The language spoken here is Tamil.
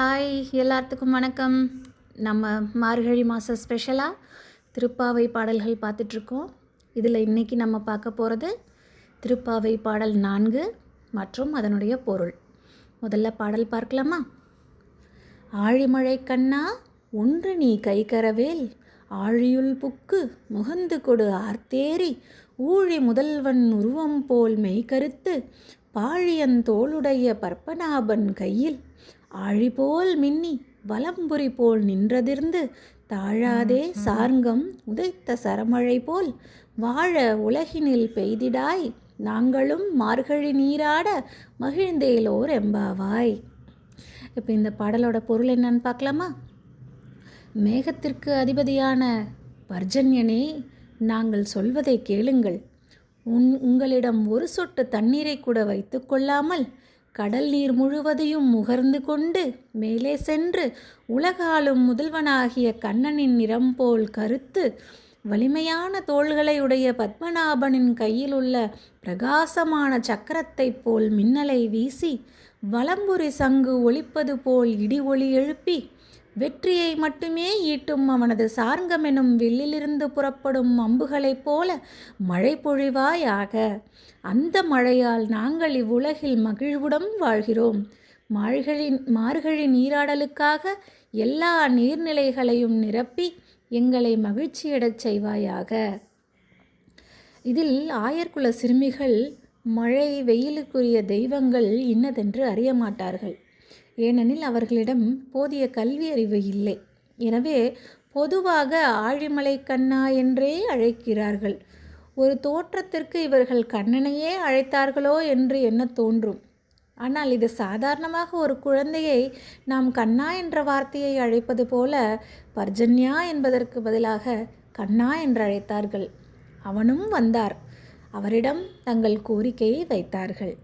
ஹாய் எல்லாத்துக்கும் வணக்கம். நம்ம மார்கழி மாத ஸ்பெஷலாக திருப்பாவை பாடல்கள் பார்த்துட்ருக்கோம். இதில் இன்றைக்கி நம்ம பார்க்க போகிறது திருப்பாவை பாடல் நான்கு மற்றும் அதனுடைய பொருள். முதல்ல பாடல் பார்க்கலாமா? ஆழிமழை கண்ணா ஒன்று நீ கைகரவேல் ஆழியுள் புக்கு முகந்து கொடு ஆர்த்தேரி ஊழி முதல்வன் உருவம் போல் மெய்கருத்து பாழியன் தோளுடைய பற்பநாபன் கையில் ஆழிபோல் மின்னி வலம்புரி போல் நின்றதிர்ந்து தாழாதே சார்ங்கம் உதைத்த சரமழை போல் வாழ உலகினில் பெய்திடாய். நாங்களும் மார்கழி நீராட மகிழ்ந்தேலோர் எம்பாவாய். இப்போ இந்த பாடலோட பொருள் என்னன்னு பார்க்கலாமா? மேகத்திற்கு அதிபதியான பர்ஜன்யனே நாங்கள் சொல்வதை கேளுங்கள். உன் உங்களிடம் ஒரு சொட்டு தண்ணீரை கூட வைத்து கொள்ளாமல் கடல் நீர் முழுவதையும் முகர்ந்து கொண்டு மேலே சென்று உலகாலும் முதல்வனாகிய கண்ணனின் நிறம் போல் கருத்து வலிமையான தோள்களை உடைய பத்மநாபனின் கையில் உள்ள பிரகாசமான சக்கரத்தைப் போல் மின்னலை வீசி வலம்புரி சங்கு ஒலிப்பது போல் இடி ஒளி எழுப்பி வெற்றியை மட்டுமே ஈட்டும் அவனது சார்ங்கமெனும் வில்லிலிருந்து புறப்படும் அம்புகளைப் போல மழை பொழிவாயாக. அந்த மழையால் நாங்கள் இவ்வுலகில் மகிழ்வுடன் வாழ்கிறோம். மாழ்களின் மார்கழி நீராடலுக்காக எல்லா நீர்நிலைகளையும் நிரப்பி எங்களை மகிழ்ச்சியடச் செய்வாயாக. இதில் ஆயர்குல சிறுமிகள் மழை வெயிலுக்குரிய தெய்வங்கள் இன்னதென்று அறிய மாட்டார்கள் ஏனெனில் அவர்களிடம் போதிய கல்வி அறிவு இல்லை. எனவே பொதுவாக ஆழிமலை கண்ணா என்றே அழைக்கிறார்கள். ஒரு தோற்றத்திற்கு இவர்கள் கண்ணனையே அழைத்தார்களோ என்று என்ன தோன்றும். ஆனால் இது சாதாரணமாக ஒரு குழந்தையை நாம் கண்ணா என்ற வார்த்தையை அழைப்பது போல பர்ஜன்யா என்பதற்கு பதிலாக கண்ணா என்று அழைத்தார்கள். அவனும் வந்தார். அவரிடம் தங்கள் கோரிக்கையை வைத்தார்கள்.